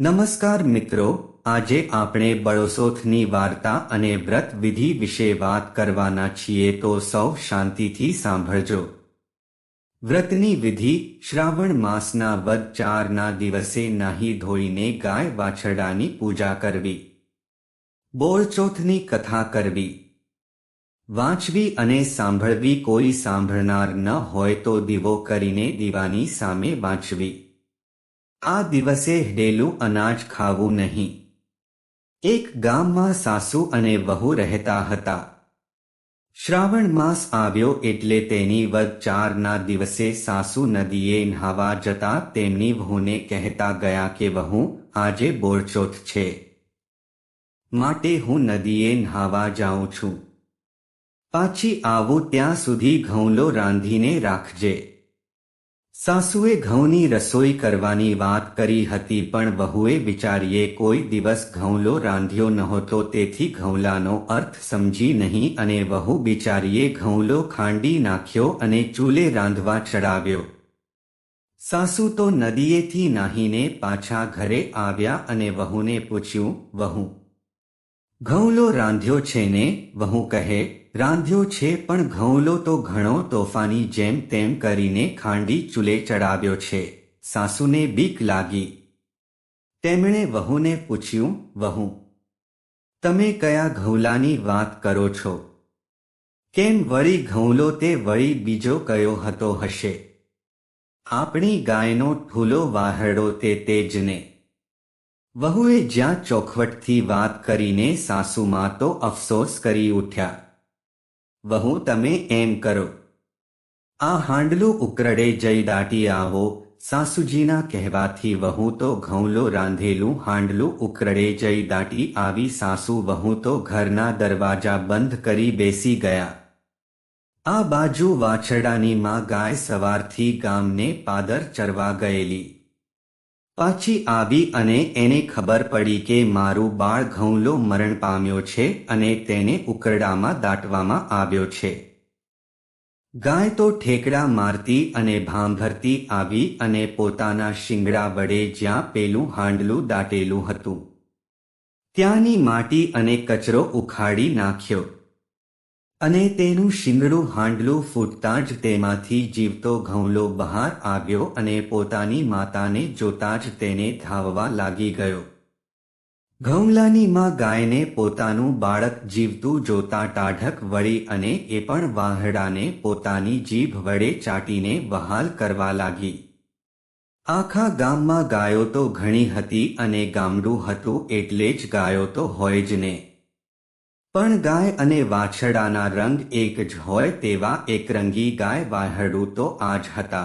નમસ્કાર મિત્રો, આજે આપણે બળોસોથની વાર્તા અને વ્રત વિધિ વિશે વાત કરવાના છીએ તો સૌ શાંતિથી સાંભળજો. વ્રતની વિધિ શ્રાવણ માસના વદ ચારના દિવસે નાહી ધોઈને ગાય વાછરડાની પૂજા કરવી. બોળચોથની કથા કરવી. વાંચવી અને સાંભળવી કોઈ સાંભળનાર ન હોય તો દીવો કરીને દીવાની સામે વાંચવી. આ દિવસે હડેલું અનાજ ખાવું નહીં. એક ગામમાં સાસુ અને વહુ રહેતા હતા. શ્રાવણ માસ આવ્યો એટલે તેની વધ ચારના દિવસે સાસુ નદીએ નહાવા જતા તેમની વહુને કહેતા ગયા કે, વહુ, આજે બોરચોથ છે. માટે હું નદીએ નહાવા જાઉં છું. પાછી આવું ત્યાં સુધી ઘઉંલો રાંધીને રાખજે. સાસુએ ઘઉંની રસોઈ કરવાની વાત કરી હતી, પણ વહુએ વિચારીએ, કોઈ દિવસ ઘઉંલો રાંધ્યો નહોતો, તેથી ઘઉંલાનો અર્થ સમજી નહીં. અને વહુ બિચારીએ ઘઉંલો ખાંડી નાખ્યો અને ચૂલે રાંધવા ચડાવ્યો. સાસુ તો નદીએથી નાહીને પાછા ઘરે આવ્યા અને વહુને પૂછ્યું, વહુ ઘઉંલો રાંધ્યો છે ને? વહુ કહે, રાંધ્યો છે પણ ઘઉંલો તો ઘણો તોફાની જેમ તેમ કરીને ખાંડી ચૂલે ચડાવ્યો છે. સાસુને બીક લાગી. તેમણે વહુને પૂછ્યું, વહુ, તમે કયા ઘઉલાની વાત કરો છો? કેમ વળી ઘઉંલો તે વળી બીજો કયો હતો હશે? આપણી ગાયનો ઠૂલો વાહડો તે તેજને વહુએ જ્યાં ચોખવટથી વાત કરીને સાસુમાં તો અફસોસ કરી ઉઠ્યા. વહુ, તમે એમ કરો. આ હાંડલું ઉકરડે જઈ દાટી આવો. સાસુજીના કહેવાથી વહુ તો ઘઉંલો રાંધેલું હાંડલું ઉકરડે જઈ દાટી આવી. સાસુ વહુ તો ઘરના દરવાજા બંધ કરી બેસી ગયા. આ બાજુ વાછરડાની માં ગાય સવારથી ગામને પાદર ચરવા ગયેલી. પાછી આવી અને એને ખબર પડી કે મારું બાળ ઘઉંલો મરણ પામ્યો છે અને તેને ઉકરડામાં દાટવામાં આવ્યો છે. ગાય તો ઠેકડા મારતી અને ભાંભરતી આવી અને પોતાના શિંગડા વડે જ્યાં પેલું હાંડલું દાટેલું હતું. ત્યાંની માટી અને કચરો ઉખાડી નાખ્યો. અને તેનું શિંગડું હાંડલું ફૂટતા જ તેમાંથી જીવતો ઘઉંલો બહાર આવ્યો અને પોતાની માતાને જોતા જ તેને ધાવવા લાગી ગયો. ઘઉંલાની માં ગાયને પોતાનું બાળક જીવતું જોતા ટાઢક વળી અને એ પણ વાહડાને પોતાની જીભ વડે ચાટીને વહાલ કરવા લાગી. આખા ગામમાં ગાયો તો ઘણી હતી અને ગામડું હતું એટલે જ ગાયો તો હોય જ ને. પણ ગાય અને વાછરડાના રંગ એક જ હોય તેવા એકરંગી ગાય વાહડું તો આ જ હતા.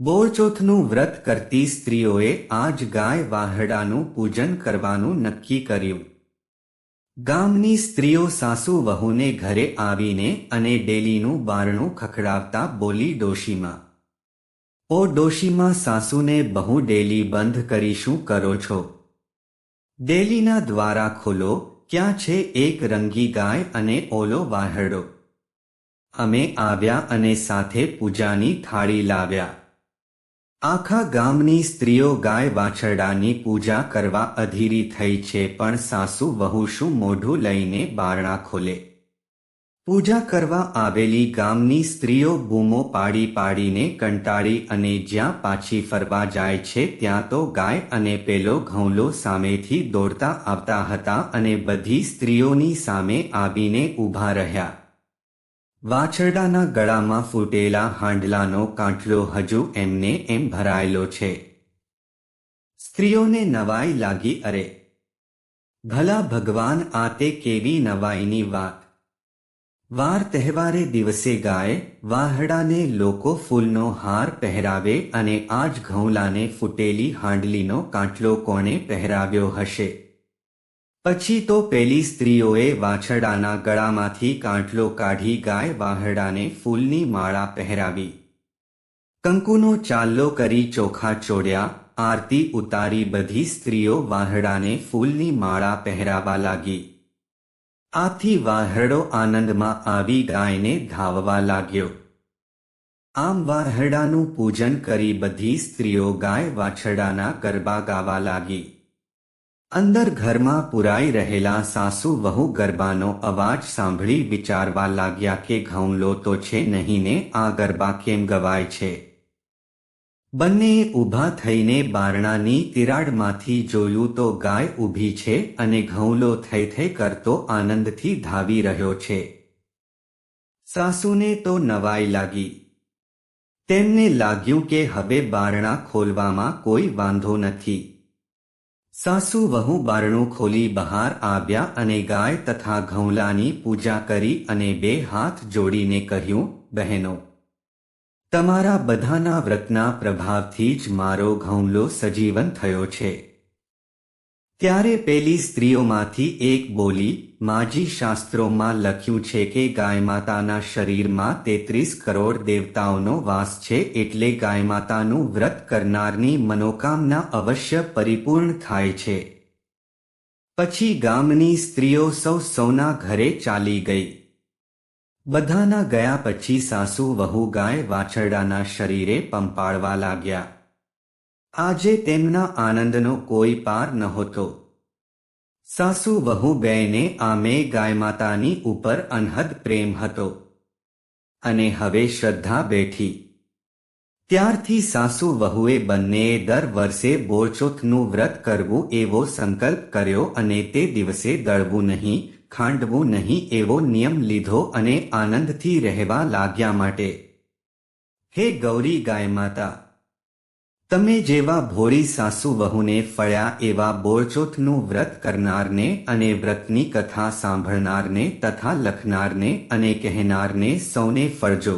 બોળચોથનું વ્રત કરતી સ્ત્રીઓએ આજ ગાય વાહડાનું પૂજન કરવાનું નક્કી કર્યું. ગામની સ્ત્રીઓ સાસુ વહુને ઘરે આવીને અને ડેલીનું બારણું ખખડાવતા બોલી ડોશીમાં, ઓ ડોશીમાં, સાસુને બહુ ડેલી બંધ કરી શું કરો છો? ડેલીના દ્વારા ખોલો ક્યાં છે એક રંગી ગાય અને ઓલો વાહડો? અમે આવ્યા અને સાથે પૂજાની થાળી લાવ્યા. આખા ગામની સ્ત્રીઓ ગાય વાછરડાની પૂજા કરવા અધીરી થઈ છે પણ સાસુ વહુ શું મોઢું લઈને બારણા ખોલે. પૂજા કરવા આવેલી ગામની સ્ત્રીઓ બૂમો પાડી પાડીને કંટાળી અને જ્યાં પાછી ફરવા જાય છે ત્યાં તો ગાય અને પેલો ઘઉંલો સામેથી દોડતા આવતા હતા અને બધી સ્ત્રીઓની સામે આવીને ઊભા રહ્યા. વાછરડાના ગળામાં ફૂટેલા હાંડલાનો કાંઠલો હજુ એમને એમ ભરાયેલો છે. સ્ત્રીઓને નવાઈ લાગી અરે! ભલા ભગવાન આ તે કેવી નવાઈની વાત. વાર તહેવારે દિવસે ગાય, વાહડાને લોકો ફૂલનો હાર પહેરાવે અને આજ ઘઉંલાને ફૂટેલી હાંડલીનો કાંટલો કોણે પહેરાવ્યો હશે? પછી તો પેલી સ્ત્રીઓએ વાછડાના ગળામાંથી કાંટલો કાઢી ગાય, વાહડાને ફૂલની માળા પહેરાવી. કંકુનો ચાલ્લો કરી ચોખા ચોડ્યા, આરતી ઉતારી બધી સ્ત્રીઓ વાહડાને ફૂલની માળા પહેરાવા લાગી. આથી વાહરડો આનંદમાં આવી ગાયને ધાવવા લાગ્યો. આમ વાહરડાનું પૂજન કરી બધી સ્ત્રીઓ ગાય વાછરડાના ગરબા ગાવા લાગી. અંદર ઘરમાં પુરાઈ રહેલા સાસુ વહુ ગરબાનો અવાજ સાંભળી વિચારવા લાગ્યા કે ઘઉં લો તો છે નહીં ને આ ગરબા કેમ ગવાય છે? બંને ઊભા થઈને બારણાની તિરાડમાંથી જોયું તો ગાય ઊભી છે અને ઘઉંલો થઈ થઈ કરતો આનંદથી ધાવી રહ્યો છે. સાસુને તો નવાઈ લાગી. તેમને લાગ્યું કે હવે બારણા ખોલવામાં કોઈ વાંધો નથી. સાસુ વહુ બારણું ખોલી બહાર આવ્યા અને ગાય તથા ઘઉંલાની પૂજા કરી અને બે હાથ જોડીને કહ્યું, બહેનો તમારા બધાના વ્રતના પ્રભાવથી જ મારો ઘઉંલો સજીવન થયો છે. ત્યારે પેલી સ્ત્રીઓમાંથી એક બોલી માજી શાસ્ત્રોમાં લખ્યું છે કે ગાય માતાના શરીરમાં તેત્રીસ કરોડ દેવતાઓનો વાસ છે એટલે ગાય માતાનું વ્રત કરનારની મનોકામના અવશ્ય પરિપૂર્ણ થાય છે. પછી ગામની સ્ત્રીઓ સૌ સૌના ઘરે ચાલી ગઈ. બધાના ગયા પછી સાસુ વહુ ગાય વાછરડાના શરીરે પંપાળવા લાગ્યા. આજે તેમના આનંદનો કોઈ પાર નહોતો. સાસુ વહુ બેને આમે ગાય માતાની ઉપર અનહદ પ્રેમ હતો અને હવે શ્રદ્ધા બેઠી. ત્યારથી સાસુ વહુએ બંનેએ દર વર્ષે બોરચોથનું વ્રત કરવું એવો સંકલ્પ કર્યો અને તે દિવસે દળવું નહીં ખાંડવું નહીં એવો નિયમ લીધો અને આનંદથી રહેવા લાગ્યા માટે. હે ગૌરી ગાય માતા, તમે જેવા ભોળી સાસુ વહુને ફળ્યા એવા બોરચોથનું વ્રત કરનારને અને વ્રતની કથા સાંભળનારને તથા લખનારને અને કહેનારને સૌને ફળજો.